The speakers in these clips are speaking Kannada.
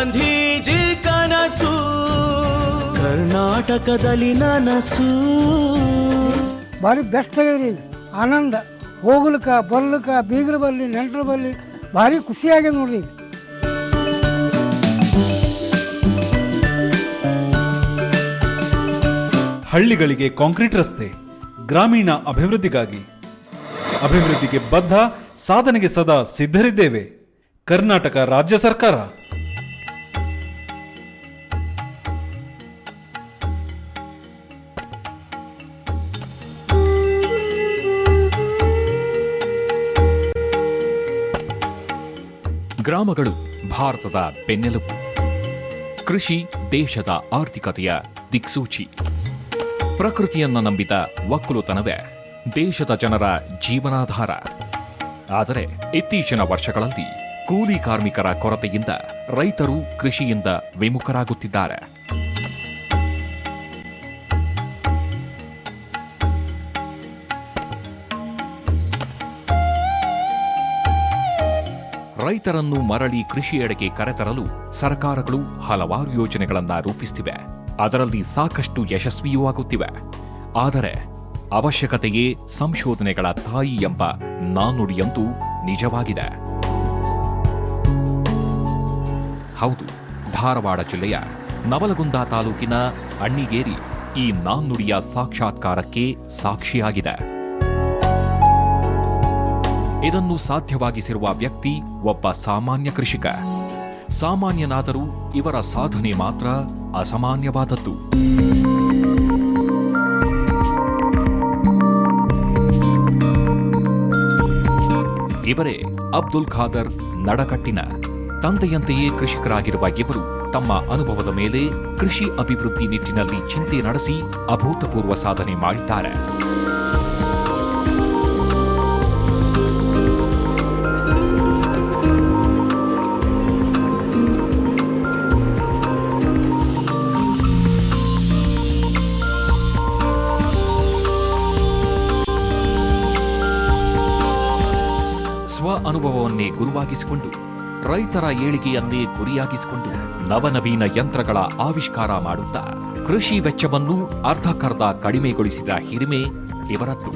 ಗಾಂಧೀಜಿ ಕನಸು ಕರ್ನಾಟಕದಲ್ಲಿ ನನಸು. ಭಾರಿ ಬೆಸ್ಟ್ ಆಗ್ಯದ್ರಿ ಆನಂದ. ಹೋಗ್ಲಿಕ್ಕ ಬರ್ಲಿಕ್ಕ ಬೀಗ್ರ ಬರಲಿ ನೆಂಟರು ಬರಲಿ ಭಾರಿ ಖುಷಿ ಆಗ್ಯದ ನೋಡ್ರಿ ಹಳ್ಳಿಗಳಿಗೆ ಕಾಂಕ್ರೀಟ್ ರಸ್ತೆ ಗ್ರಾಮೀಣ ಅಭಿವೃದ್ಧಿಗಾಗಿ. ಅಭಿವೃದ್ಧಿಗೆ ಬದ್ಧ ಸಾಧನೆಗೆ ಸದಾ ಸಿದ್ಧರಿದ್ದೇವೆ. ಕರ್ನಾಟಕ ರಾಜ್ಯ ಸರ್ಕಾರ. ಗ್ರಾಮಗಳು ಭಾರತದ ಬೆನ್ನೆಲುಬು. ಕೃಷಿ ದೇಶದ ಆರ್ಥಿಕತೆಯ ದಿಕ್ಸೂಚಿ. ಪ್ರಕೃತಿಯನ್ನ ನಂಬಿದ ಒಕ್ಕಲುತನವೇ ದೇಶದ ಜನರ ಜೀವನಾಧಾರ. ಆದರೆ ಇತ್ತೀಚಿನ ವರ್ಷಗಳಲ್ಲಿ ಕೂಲಿ ಕಾರ್ಮಿಕರ ಕೊರತೆಯಿಂದ ರೈತರು ಕೃಷಿಯಿಂದ ವಿಮುಖರಾಗುತ್ತಿದ್ದಾರೆ. ರೈತರನ್ನು ಮರಳಿ ಕೃಷಿಯೆಡೆಗೆ ಕರೆತರಲು ಸರ್ಕಾರಗಳು ಹಲವಾರು ಯೋಜನೆಗಳನ್ನು ರೂಪಿಸುತ್ತಿವೆ ಅದರಲ್ಲಿ ಸಾಕಷ್ಟು ಯಶಸ್ವಿಯೂ ಆಗುತ್ತಿವೆ. ಆದರೆ ಅವಶ್ಯಕತೆಯೇ ಸಂಶೋಧನೆಗಳ ತಾಯಿ ಎಂಬ ನಾನುಡಿಯಂತೂ ನಿಜವಾಗಿದೆ. ಹೌದು, ಧಾರವಾಡ ಜಿಲ್ಲೆಯ ನವಲಗುಂದ ತಾಲೂಕಿನ ಅಣ್ಣಿಗೇರಿ ಈ ನಾನುಡಿಯ ಸಾಕ್ಷಾತ್ಕಾರಕ್ಕೆ ಸಾಕ್ಷಿಯಾಗಿದೆ. ಇದನ್ನು ಸಾಧ್ಯವಾಗಿಸಿರುವ ವ್ಯಕ್ತಿ ಒಬ್ಬ ಸಾಮಾನ್ಯ ಕೃಷಿಕ. ಸಾಮಾನ್ಯನಾದರೂ ಇವರ ಸಾಧನೆ ಮಾತ್ರ ಅಸಾಮಾನ್ಯವಾದದ್ದು. ಇವರೇ ಅಬ್ದುಲ್ ಖಾದರ್ ನಡಕಟ್ಟಿನ. ತಂದೆಯಂತೆಯೇ ಕೃಷಿಕರಾಗಿರುವ ಇವರು ತಮ್ಮ ಅನುಭವದ ಮೇಲೆ ಕೃಷಿ ಅಭಿವೃದ್ಧಿ ನಿಟ್ಟಿನಲ್ಲಿ ಚಿಂತೆ ನಡೆಸಿ ಅಭೂತಪೂರ್ವ ಸಾಧನೆ ಮಾಡಿದ್ದಾರೆ. ಗುರುವಾಗಿಸಿಕೊಂಡು, ರೈತರ ಏಳಿಗೆಯನ್ನೇ ಗುರಿಯಾಗಿಸಿಕೊಂಡು ನವನವೀನ ಯಂತ್ರಗಳ ಆವಿಷ್ಕಾರ ಮಾಡುತ್ತಾ ಕೃಷಿ ವೆಚ್ಚವನ್ನು ಅರ್ಧಕರ್ಧ ಕಡಿಮೆಗೊಳಿಸಿದ ಹಿರಿಮೆ ಇವರದ್ದು.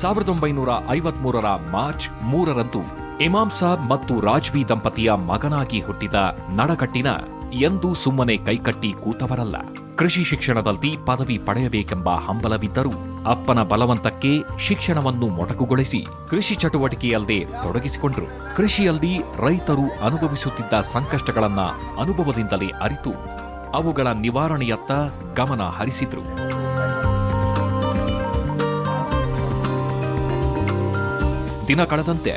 ಸಾವಿರದ ಒಂಬೈನೂರ ಐವತ್ಮೂರರ ಮಾರ್ಚ್ ಮೂರರಂದು ಇಮಾಮ್ ಸಾಬ್ ಮತ್ತು ರಾಜ್ವಿ ದಂಪತಿಯ ಮಗನಾಗಿ ಹುಟ್ಟಿದ ನಡಕಟ್ಟಿನ ಎಂದೂ ಸುಮ್ಮನೆ ಕೈಕಟ್ಟಿ ಕೂತವರಲ್ಲ. ಕೃಷಿ ಶಿಕ್ಷಣದಲ್ಲಿ ಪದವಿ ಪಡೆಯಬೇಕೆಂಬ ಹಂಬಲವಿದ್ದರೂ ಅಪ್ಪನ ಬಲವಂತಕ್ಕೆ ಶಿಕ್ಷಣವನ್ನು ಮೊಟಕುಗೊಳಿಸಿ ಕೃಷಿ ಚಟುವಟಿಕೆಯಲ್ಲದೆ ತೊಡಗಿಸಿಕೊಂಡರು. ಕೃಷಿಯಲ್ಲಿ ರೈತರು ಅನುಭವಿಸುತ್ತಿದ್ದ ಸಂಕಷ್ಟಗಳನ್ನ ಅನುಭವದಿಂದಲೇ ಅರಿತು ಅವುಗಳ ನಿವಾರಣೆಯತ್ತ ಗಮನ ಹರಿಸಿದ್ರು. ದಿನ ಕಳೆದಂತೆ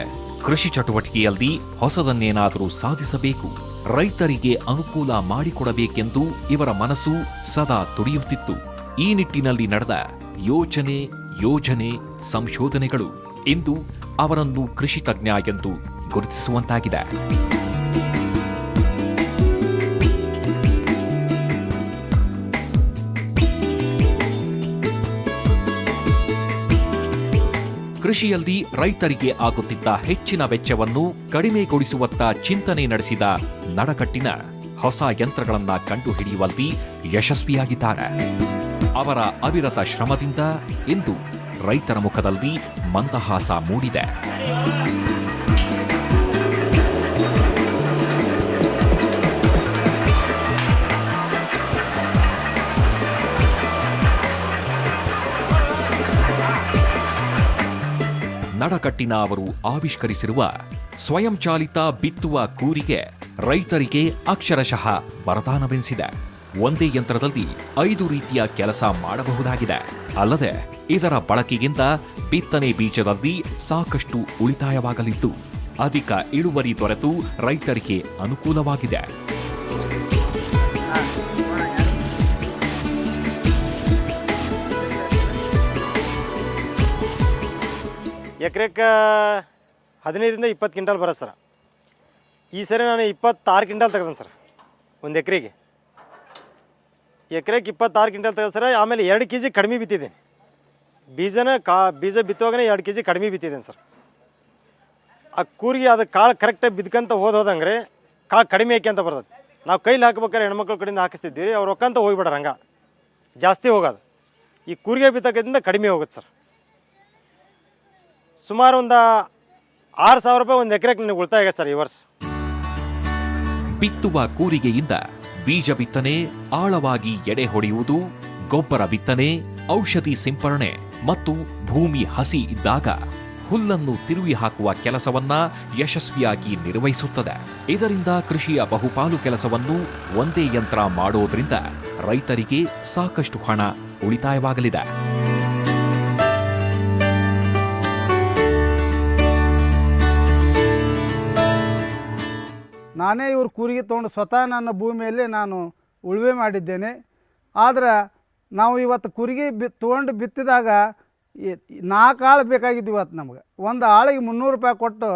ಕೃಷಿ ಚಟುವಟಿಕೆಯಲ್ಲಿ ಹೊಸದನ್ನೇನಾದರೂ ಸಾಧಿಸಬೇಕು. ರೈತರಿಗೆ ಅನುಕೂಲ ಮಾಡಿಕೊಡಬೇಕೆಂದು ಇವರ ಮನಸ್ಸು ಸದಾ ತುಡಿಯುತ್ತಿತ್ತು ಈ ನಿಟ್ಟಿನಲ್ಲಿ ನಡೆದ ಯೋಚನೆ ಯೋಜನೆ, ಸಂಶೋಧನೆಗಳು ಇಂದು ಅವರನ್ನು ಕೃಷಿ ತಜ್ಞ ಎಂದು ಗುರುತಿಸುವಂತಾಗಿದೆ. ಕೃಷಿಯಲ್ಲಿ ರೈತರಿಗೆ ಆಗುತ್ತಿದ್ದ ಹೆಚ್ಚಿನ ವೆಚ್ಚವನ್ನು ಕಡಿಮೆಗೊಳಿಸುವತ್ತ ಚಿಂತನೆ ನಡೆಸಿದ ನಡಕಟ್ಟಿನ ಹೊಸ ಯಂತ್ರಗಳನ್ನು ಕಂಡುಹಿಡಿಯುವಲ್ಲಿ ಯಶಸ್ವಿಯಾಗಿದ್ದಾರೆ. ಅವರ ಅವಿರತ ಶ್ರಮದಿಂದ ಇಂದು ರೈತರ ಮುಖದಲ್ಲಿ ಮಂದಹಾಸ ಮೂಡಿದೆ. ನಡಕಟ್ಟಿನ ಅವರು ಆವಿಷ್ಕರಿಸಿರುವ ಸ್ವಯಂಚಾಲಿತ ಬಿತ್ತುವ ಕೂರಿಗೆ ರೈತರಿಗೆ ಅಕ್ಷರಶಃ ವರದಾನವೆನಿಸಿದೆ. ಒಂದೇ ಯಂತ್ರದಲ್ಲಿ ಐದು ರೀತಿಯ ಕೆಲಸ ಮಾಡಬಹುದಾಗಿದೆ. ಅಲ್ಲದೆ ಇದರ ಬಳಕೆಗಿಂತ ಬಿತ್ತನೆ ಬೀಜದಲ್ಲಿ ಸಾಕಷ್ಟು ಉಳಿತಾಯವಾಗಲಿದ್ದು, ಅಧಿಕ ಇಳುವರಿ ದೊರೆತು ರೈತರಿಗೆ ಅನುಕೂಲವಾಗಿದೆ. ಎಕರೆಕ್ಕೆ ಹದಿನೈದರಿಂದ ಇಪ್ಪತ್ತು ಕ್ವಿಂಟಲ್ ಬರುತ್ತೆ ಸರ್. ಈ ಸರಿ ನಾನು ಇಪ್ಪತ್ತಾರು ಕಿಂಟಲ್ ತೆಗ್ದೆನೆ ಸರ್, ಒಂದು ಎಕರೆಗೆ. ಎಕರೆಗೆ ಇಪ್ಪತ್ತಾರು ಕಿಂಟಲ್ ತೆಗೆದು ಸರ್, ಆಮೇಲೆ ಎರಡು ಕೆ ಜಿ ಕಡಿಮೆ ಬಿತ್ತಿದ್ದೀನಿ. ಬೀಜನ ಕಾ, ಬೀಜ ಬಿತ್ತುವಾಗನೇ ಎರಡು ಕೆ ಜಿ ಕಡಿಮೆ ಬಿತ್ತಿದ್ದೀನಿ ಸರ್. ಆ ಕೂರಿಗೆ ಅದು ಕಾಳು ಕರೆಕ್ಟಾಗಿ ಬಿದ್ಕಂತ ಹೋದ ಹೋದಂಗೆ ಕಾಳು ಕಡಿಮೆ ಅಂತ ಬರ್ತದೆ. ನಾವು ಕೈಲಿ ಹಾಕ್ಬೇಕಾದ್ರೆ ಹೆಣ್ಮಕ್ಳ ಕಡೆಯಿಂದ ಹಾಕಿಸ್ತಿದ್ವಿ ರೀ ಅವ್ರು ಒಕ್ಕಂತ ಹೋಗ್ಬಿಡ್ರಿ ಹಂಗೆ. ಜಾಸ್ತಿ ಹೋಗೋದು. ಈ ಕೂರಿಗೆ ಬಿತ್ತಕ್ಕಿಂತ ಕಡಿಮೆ ಹೋಗುತ್ತೆ ಸರ್. ಸುಮಾರು ಒಂದು ಆರು ಸಾವಿರ ರೂಪಾಯಿ ಒಂದು ಎಕರೆಗೆ ನನಗೆ ಉಳಿತಾಯ ಸರ್ ಈ ವರ್ಷ. ಬಿತ್ತುವ ಕೂರಿಗೆಯಿಂದ ಬೀಜ ಬಿತ್ತನೆ, ಆಳವಾಗಿ ಎಡೆ ಹೊಡೆಯುವುದು, ಗೊಬ್ಬರ ಬಿತ್ತನೆ, ಔಷಧಿ ಸಿಂಪರಣೆ ಮತ್ತು ಭೂಮಿ ಹಸಿ ಇದ್ದಾಗ ಹುಲ್ಲನ್ನು ತಿರುವಿ ಹಾಕುವ ಕೆಲಸವನ್ನ ಯಶಸ್ವಿಯಾಗಿ ನಿರ್ವಹಿಸುತ್ತದೆ. ಇದರಿಂದ ಕೃಷಿಯ ಬಹುಪಾಲು ಕೆಲಸವನ್ನು ಒಂದೇ ಯಂತ್ರ ಮಾಡೋದ್ರಿಂದ ರೈತರಿಗೆ ಸಾಕಷ್ಟು ಹಣ ಉಳಿತಾಯವಾಗಲಿದೆ. ನಾನೇ ಇವ್ರ ಕೂರಿಗೆ ತೊಗೊಂಡು ಸ್ವತಃ ನನ್ನ ಭೂಮಿಯಲ್ಲಿ ನಾನು ಉಳುವೆ ಮಾಡಿದ್ದೇನೆ. ಆದರೆ ನಾವು ಇವತ್ತು ಕುರಿಗೆ ಬಿ ತೊಗೊಂಡು ಬಿತ್ತಿದಾಗ ನಾಲ್ಕು ಆಳು ಬೇಕಾಗಿದ್ದು ಇವತ್ತು ನಮ್ಗೆ. ಒಂದು ಆಳಿಗೆ ಮುನ್ನೂರು ರೂಪಾಯಿ ಕೊಟ್ಟು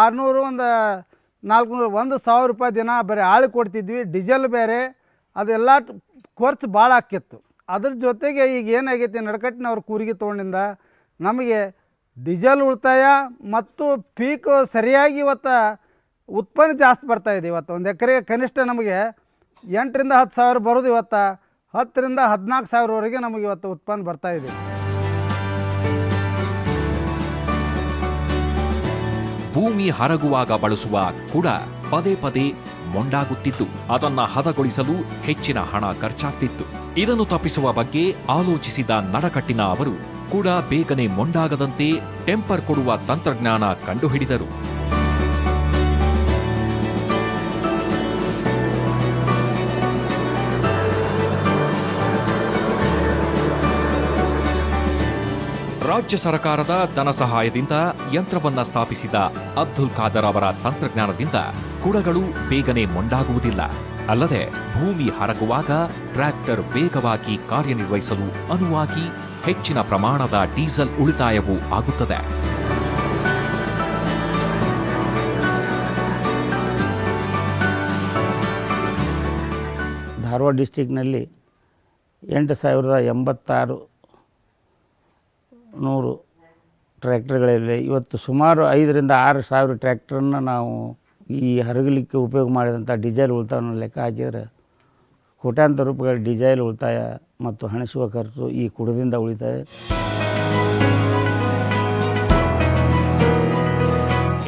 ಆರುನೂರು, ಒಂದು ನಾಲ್ಕುನೂರು, ಒಂದು ಸಾವಿರ ರೂಪಾಯಿ ದಿನ ಬರೀ ಆಳು ಕೊಡ್ತಿದ್ವಿ. ಡೀಸೆಲ್ ಬೇರೆ, ಅದೆಲ್ಲ ಖರ್ಚು ಭಾಳ ಆಕ್ಕಿತ್ತು. ಅದ್ರ ಜೊತೆಗೆ ಈಗ ಏನಾಗೈತಿ ನಡ್ಕಟ್ಟಿನವ್ರ ಕೂರಿಗೆ ತೊಗೊಂಡಿಂದ ನಮಗೆ ಡೀಸೆಲ್ ಉಳಿತಾಯ ಮತ್ತು ಪೀಕು ಸರಿಯಾಗಿ ಇವತ್ತು ಉತ್ಪನ್ನ ಜಾಸ್ತಿ ಬರ್ತಾ ಇದೆ ಇವತ್ತು. ಒಂದು ಎಕರೆಗೆ ಕನಿಷ್ಠ ನಮಗೆ ಎಂಟರಿಂದ ಹತ್ತು ಸಾವಿರ ಬರೋದು ಇವತ್ತು. ಹತ್ತರಿಂದ ಹದಿನಾಲ್ಕು ಸಾವಿರವರೆಗೆ ನಮಗೆ ಇವತ್ತು ಉತ್ಪನ್ನ ಬರ್ತಾ ಇದೆ. ಭೂಮಿ ಹರಗುವಾಗ ಬಳಸುವ ಕೂಡ ಪದೇ ಪದೇ ಮೊಂಡಾಗುತ್ತಿತ್ತು. ಅದನ್ನ ಹದಗೊಳಿಸಲು ಹೆಚ್ಚಿನ ಹಣ ಖರ್ಚಾಗ್ತಿತ್ತು. ಇದನ್ನು ತಪ್ಪಿಸುವ ಬಗ್ಗೆ ಆಲೋಚಿಸಿದ ನಡಕಟ್ಟಿನ ಅವರು ಕೂಡ ಬೇಗನೆ ಮೊಂಡಾಗದಂತೆ ಟೆಂಪರ್ ಕೊಡುವ ತಂತ್ರಜ್ಞಾನ ಕಂಡುಹಿಡಿದರು. ರಾಜ್ಯ ಸರ್ಕಾರದ ಧನ ಸಹಾಯದಿಂದ ಯಂತ್ರವನ್ನ ಸ್ಥಾಪಿಸಿದ ಅಬ್ದುಲ್ ಖಾದರ್ ಅವರ ತಂತ್ರಜ್ಞಾನದಿಂದ ಕುಡಗಳು ಬೇಗನೆ ಮೊಂಡಾಗುವುದಿಲ್ಲ. ಅಲ್ಲದೆ ಭೂಮಿ ಹರಗುವಾಗ ಟ್ರ್ಯಾಕ್ಟರ್ ವೇಗವಾಗಿ ಕಾರ್ಯನಿರ್ವಹಿಸಲು ಅನುವಾಗಿ ಹೆಚ್ಚಿನ ಪ್ರಮಾಣದ ಡೀಸೆಲ್ ಉಳಿತಾಯವೂ ಆಗುತ್ತದೆ. ಧಾರವಾಡ ಡಿಸ್ಟಿಕ್ನಲ್ಲಿ ಎಂಟು ಸಾವಿರದ ಎಂಬತ್ತಾರು ನೂರು ಟ್ರ್ಯಾಕ್ಟರ್ಗಳಲ್ಲಿ ಇವತ್ತು ಸುಮಾರು ಐದರಿಂದ ಆರು ಸಾವಿರ ಟ್ರ್ಯಾಕ್ಟ್ರನ್ನ ನಾವು ಈ ಹರಗಲಿಕ್ಕೆ ಉಪಯೋಗ ಮಾಡಿದಂಥ ಡೀಸೆಲ್ ಉಳಿತಾಯವನ್ನು ಲೆಕ್ಕ ಹಾಕಿದರೆ ಕೋಟ್ಯಾಂತರ ರೂಪಾಯಿಗಳ ಡೀಸೆಲ್ ಉಳಿತಾಯ ಮತ್ತು ಹಣಿಸುವ ಖರ್ಚು ಈ ಕುಡದಿಂದ ಉಳಿತಾಯ.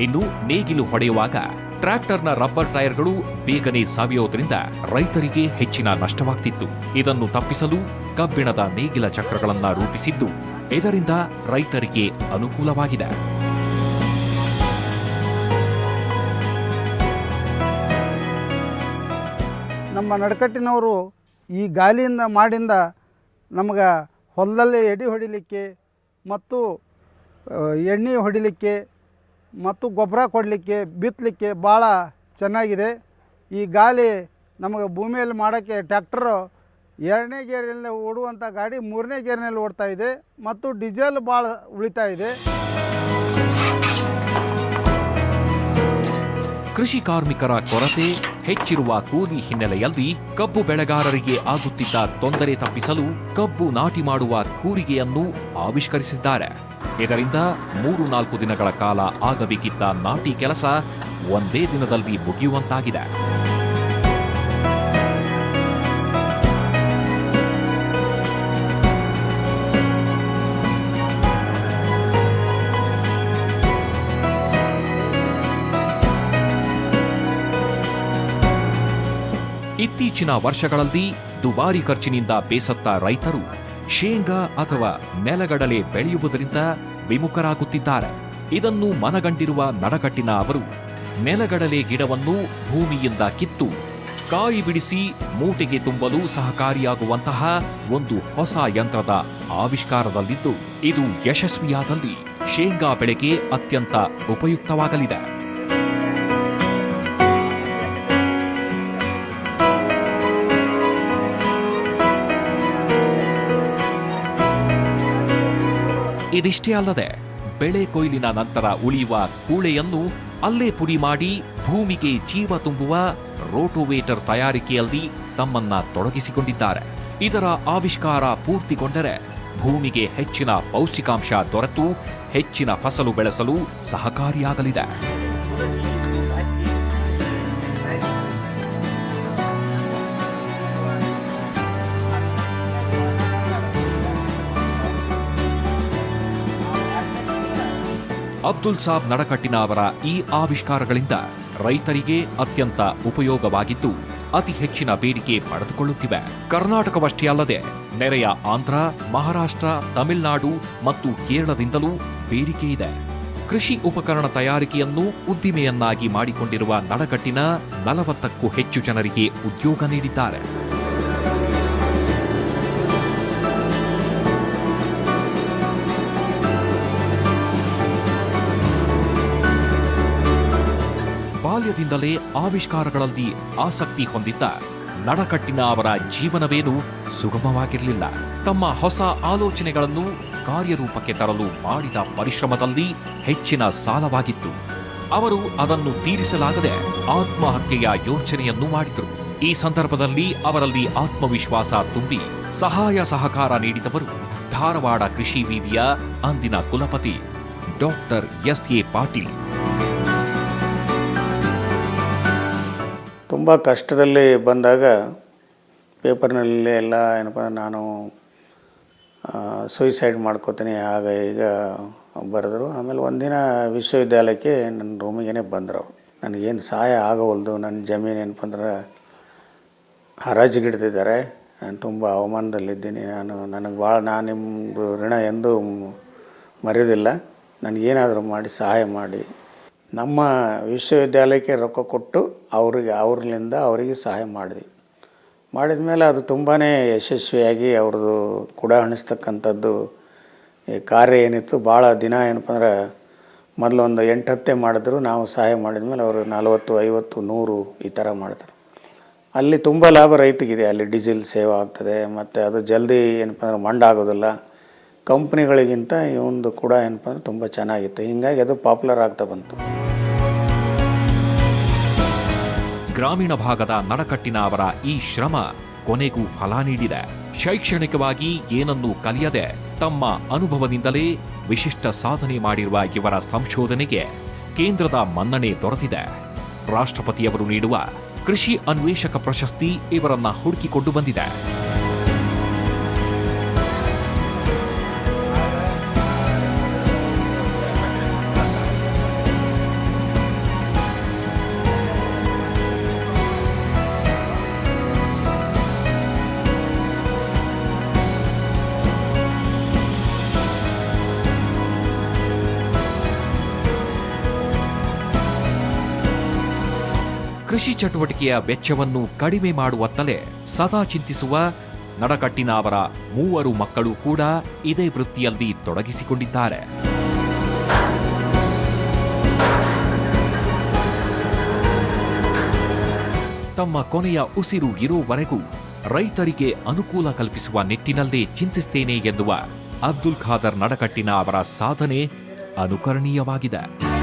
ಇನ್ನು ನೇಗಿಲು ಹೊಡೆಯುವಾಗ ಟ್ರ್ಯಾಕ್ಟರ್ನ ರಬ್ಬರ್ ಟೈರ್ಗಳು ಬೇಗನೆ ಸಾವಿಯೋದ್ರಿಂದ ರೈತರಿಗೆ ಹೆಚ್ಚಿನ ನಷ್ಟವಾಗ್ತಿತ್ತು. ಇದನ್ನು ತಪ್ಪಿಸಲು ಕಬ್ಬಿಣದ ನೇಗಿಲ ಚಕ್ರಗಳನ್ನು ರೂಪಿಸಿದ್ದು ಇದರಿಂದ ರೈತರಿಗೆ ಅನುಕೂಲವಾಗಿದೆ. ನಮ್ಮ ನಡಕಟ್ಟಿನವರು ಈ ಗಾಲಿಯಿಂದ ಮಾಡಿಂದ ನಮಗೆ ಹೊಲದಲ್ಲಿ ಎಡಿ ಹೊಡಿಲಿಕ್ಕೆ ಮತ್ತು ಎಣ್ಣೆ ಹೊಡಿಲಿಕ್ಕೆ ಮತ್ತು ಗೊಬ್ಬರ ಕೊಡಲಿಕ್ಕೆ, ಬಿತ್ತಲಿಕ್ಕೆ ಭಾಳ ಚೆನ್ನಾಗಿದೆ. ಈ ಗಾಲಿ ನಮಗೆ ಭೂಮಿಯಲ್ಲಿ ಮಾಡೋಕ್ಕೆ ಟ್ಯಾಕ್ಟರು ಎರಡನೇ ಗೇರಿನಲ್ಲಿ ಓಡುವಂಥ ಗಾಡಿ ಮೂರನೇ ಗೇರಿನಲ್ಲಿ ಓಡ್ತಾ ಇದೆ ಮತ್ತು ಡೀಸೆಲ್ ಭಾಳ ಉಳಿತಾ ಇದೆ. ಕೃಷಿ ಕಾರ್ಮಿಕರ ಕೊರತೆ ಹೆಚ್ಚಿರುವ ಕೂಲಿ ಹಿನ್ನೆಲೆಯಲ್ಲಿ ಕಬ್ಬು ಬೆಳೆಗಾರರಿಗೆ ಆಗುತ್ತಿದ್ದ ತೊಂದರೆ ತಪ್ಪಿಸಲು ಕಬ್ಬು ನಾಟಿ ಮಾಡುವ ಕೂರಿಗೆಯನ್ನು ಆವಿಷ್ಕರಿಸಿದ್ದಾರೆ. ಇದರಿಂದ ಮೂರು ನಾಲ್ಕು ದಿನಗಳ ಕಾಲ ಆಗಬೇಕಿದ್ದ ನಾಟಿ ಕೆಲಸ ಒಂದೇ ದಿನದಲ್ಲಿ ಮುಗಿಯುವಂತಾಗಿದೆ. ಇತ್ತೀಚಿನ ವರ್ಷಗಳಲ್ಲಿ ದುಬಾರಿ ಖರ್ಚಿನಿಂದ ಬೇಸತ್ತ ರೈತರು. ಶೇಂಗಾ ಅಥವಾ ನೆಲಗಡಲೆ ಬೆಳೆಯುವುದರಿಂದ ವಿಮುಖರಾಗುತ್ತಿದ್ದಾರೆ. ಇದನ್ನು ಮನಗಂಡಿರುವ ನಡಕಟ್ಟಿನ ಅವರು ನೆಲಗಡಲೆ ಗಿಡವನ್ನು ಭೂಮಿಯಿಂದ ಕಿತ್ತು, ಕಾಯಿ ಬಿಡಿಸಿ ಮೂಟೆಗೆ ತುಂಬಲು ಸಹಕಾರಿಯಾಗುವಂತಹ ಒಂದು ಹೊಸ ಯಂತ್ರದ ಆವಿಷ್ಕಾರದಲ್ಲಿದ್ದು, ಇದು ಯಶಸ್ವಿಯಾದಲ್ಲಿ ಶೇಂಗಾ ಬೆಳೆಗೆ ಅತ್ಯಂತ ಉಪಯುಕ್ತವಾಗಲಿದೆ. ಇದಿಷ್ಟೇ ಅಲ್ಲದೆ, ಬೆಳೆ ಕೊಯ್ಲಿನ ನಂತರ ಉಳಿಯುವ ಕೂಳೆಯನ್ನು ಅಲ್ಲೇ ಪುಡಿ ಮಾಡಿ ಭೂಮಿಗೆ ಜೀವ ತುಂಬುವ ರೋಟೋವೇಟರ್ ತಯಾರಿಕೆಯಲ್ಲಿ ತಮ್ಮನ್ನ ತೊಡಗಿಸಿಕೊಂಡಿದ್ದಾರೆ. ಇದರ ಆವಿಷ್ಕಾರ ಪೂರ್ತಿಗೊಂಡರೆ ಭೂಮಿಗೆ ಹೆಚ್ಚಿನ ಪೌಷ್ಟಿಕಾಂಶ ದೊರೆತು ಹೆಚ್ಚಿನ ಫಸಲು ಬೆಳೆಸಲು ಸಹಕಾರಿಯಾಗಲಿದೆ. ಅಬ್ದುಲ್ ಸಾಬ್ ನಡಕಟ್ಟಿನ ಅವರ ಈ ಆವಿಷ್ಕಾರಗಳಿಂದ ರೈತರಿಗೆ ಅತ್ಯಂತ ಉಪಯೋಗವಾಗಿದ್ದು, ಅತಿ ಹೆಚ್ಚಿನ ಬೇಡಿಕೆ ಪಡೆದುಕೊಳ್ಳುತ್ತಿವೆ. ಕರ್ನಾಟಕವಷ್ಟೇ ಅಲ್ಲದೆ, ನೆರೆಯ ಆಂಧ್ರ, ಮಹಾರಾಷ್ಟ್ರ, ತಮಿಳುನಾಡು ಮತ್ತು ಕೇರಳದಿಂದಲೂ ಬೇಡಿಕೆ ಇದೆ. ಕೃಷಿ ಉಪಕರಣ ತಯಾರಿಕೆಯನ್ನು ಉದ್ದಿಮೆಯನ್ನಾಗಿ ಮಾಡಿಕೊಂಡಿರುವ ನಡಕಟ್ಟಿನ ನಲವತ್ತಕ್ಕೂ ಹೆಚ್ಚು ಜನರಿಗೆ ಉದ್ಯೋಗ ನೀಡಿದ್ದಾರೆ. ಬಾಲ್ಯದಿಂದಲೇ ಆವಿಷ್ಕಾರಗಳಲ್ಲಿ ಆಸಕ್ತಿ ಹೊಂದಿದ್ದ ನಡಕಟ್ಟಿನ ಅವರ ಜೀವನವೇನು ಸುಗಮವಾಗಿರಲಿಲ್ಲ. ತಮ್ಮ ಹೊಸ ಆಲೋಚನೆಗಳನ್ನು ಕಾರ್ಯರೂಪಕ್ಕೆ ತರಲು ಮಾಡಿದ ಪರಿಶ್ರಮದಲ್ಲಿ ಹೆಚ್ಚಿನ ಸಾಲವಾಗಿತ್ತು. ಅವರು ಅದನ್ನು ತೀರಿಸಲಾಗದೆ ಆತ್ಮಹತ್ಯೆಯ ಯೋಚನೆಯನ್ನು ಮಾಡಿದರು. ಈ ಸಂದರ್ಭದಲ್ಲಿ ಅವರಲ್ಲಿ ಆತ್ಮವಿಶ್ವಾಸ ತುಂಬಿ ಸಹಾಯ ಸಹಕಾರ ನೀಡಿದವರು ಧಾರವಾಡ ಕೃಷಿ ವಿವಿಯ ಅಂದಿನ ಕುಲಪತಿ ಡಾಕ್ಟರ್ ಎಸ್ ಎ ಪಾಟೀಲ್. ತುಂಬ ಕಷ್ಟದಲ್ಲಿ ಬಂದಾಗ ಪೇಪರ್ನಲ್ಲಿ ಎಲ್ಲ ಏನಪ್ಪ ನಾನು ಸೂಯಿಸೈಡ್ ಮಾಡ್ಕೋತೀನಿ, ಆಗ ಈಗ ಬರೆದ್ರು. ಆಮೇಲೆ ಒಂದಿನ ವಿಶ್ವವಿದ್ಯಾಲಯಕ್ಕೆ ನನ್ನ ರೂಮಿಗೆ ಬಂದರು ನನಗೇನು ಸಹಾಯ ಆಗವಲ್ದು, ನನ್ನ ಜಮೀನು ಏನಪ್ಪ ಅಂದ್ರೆ ಹರಾಜಿಗಿಡ್ತಿದ್ದಾರೆ ನಾನು ತುಂಬ ಅವಮಾನದಲ್ಲಿದ್ದೀನಿ. ನಾನು, ನನಗೆ ಭಾಳ, ನಾನು ನಿಮ್ಮದು ಋಣ ಎಂದು ಮರೆಯೋದಿಲ್ಲ ನನಗೇನಾದರೂ ಮಾಡಿ, ಸಹಾಯ ಮಾಡಿ. ನಮ್ಮ ವಿಶ್ವವಿದ್ಯಾಲಯಕ್ಕೆ ರೊಕ್ಕ ಕೊಟ್ಟು ಅವರಿಗೆ ಅವ್ರಲಿಂದ ಅವರಿಗೆ ಸಹಾಯ ಮಾಡಿದ್ವಿ. ಮಾಡಿದ ಮೇಲೆ ಅದು ತುಂಬಾ ಯಶಸ್ವಿಯಾಗಿ ಅವ್ರದ್ದು ಕೂಡ ಅಣಿಸ್ತಕ್ಕಂಥದ್ದು ಕಾರ್ಯ ಏನಿತ್ತು. ಭಾಳ ದಿನ ಏನಪ್ಪ ಅಂದ್ರೆ ಮೊದಲು ಒಂದು ಎಂಟು ಹತ್ತೆ ಮಾಡಿದ್ರು, ನಾವು ಸಹಾಯ ಮಾಡಿದ ಮೇಲೆ ಅವರು ನಲವತ್ತು, ಐವತ್ತು, ನೂರು ಈ ಥರ ಮಾಡ್ತಾರೆ ಅಲ್ಲಿ ತುಂಬ ಲಾಭ ರೈತಗಿದೆ ಅಲ್ಲಿ ಡೀಸೆಲ್ ಸೇವ್ ಆಗ್ತದೆ, ಮತ್ತು ಅದು ಜಲ್ದಿ ಏನಪ್ಪ ಅಂದ್ರೆ ಮಂಡಾಗೋದಿಲ್ಲ ಕಂಪ್ನಿಗಳಿಗಿಂತ ಈ ಕೂಡ ಏನಪ್ಪ ಅಂದ್ರೆ ತುಂಬ ಚೆನ್ನಾಗಿತ್ತು. ಹೀಗಾಗಿ ಅದು ಪಾಪ್ಯುಲರ್ ಆಗ್ತಾ ಬಂತು. ಗ್ರಾಮೀಣ ಭಾಗದ ನಡಕಟ್ಟಿನ ಅವರ ಈ ಶ್ರಮ ಕೊನೆಗೂ ಫಲ ನೀಡಿದೆ. ಶೈಕ್ಷಣಿಕವಾಗಿ ಏನನ್ನೂ ಕಲಿಯದೆ ತಮ್ಮ ಅನುಭವದಿಂದಲೇ ವಿಶಿಷ್ಟ ಸಾಧನೆ ಮಾಡಿರುವ ಇವರ ಸಂಶೋಧನೆಗೆ ಕೇಂದ್ರದ ಮನ್ನಣೆ ದೊರೆತಿದೆ. ರಾಷ್ಟ್ರಪತಿಯವರು ನೀಡುವ ಕೃಷಿ ಅನ್ವೇಷಕ ಪ್ರಶಸ್ತಿ ಇವರನ್ನ ಹುಡುಕಿಕೊಂಡು ಬಂದಿದೆ. ಕೃಷಿ ಚಟುವಟಿಕೆಯ ವೆಚ್ಚವನ್ನು ಕಡಿಮೆ ಮಾಡುವತ್ತಲೇ ಸದಾ ಚಿಂತಿಸುವ ನಡಕಟ್ಟಿನ ಅವರ ಮೂವರು ಮಕ್ಕಳು ಕೂಡ ಇದೇ ವೃತ್ತಿಯಲ್ಲಿ ತೊಡಗಿಸಿಕೊಂಡಿದ್ದಾರೆ. ತಮ್ಮ ಕೊನೆಯ ಉಸಿರು ಇರುವವರೆಗೂ ರೈತರಿಗೆ ಅನುಕೂಲ ಕಲ್ಪಿಸುವ ನಿಟ್ಟಿನಲ್ಲಿ ಚಿಂತಿಸ್ತೇನೆ ಎನ್ನುವ ಅಬ್ದುಲ್ ಖಾದರ್ ನಡಕಟ್ಟಿನ ಅವರ ಸಾಧನೆ ಅನುಕರಣೀಯವಾಗಿದೆ.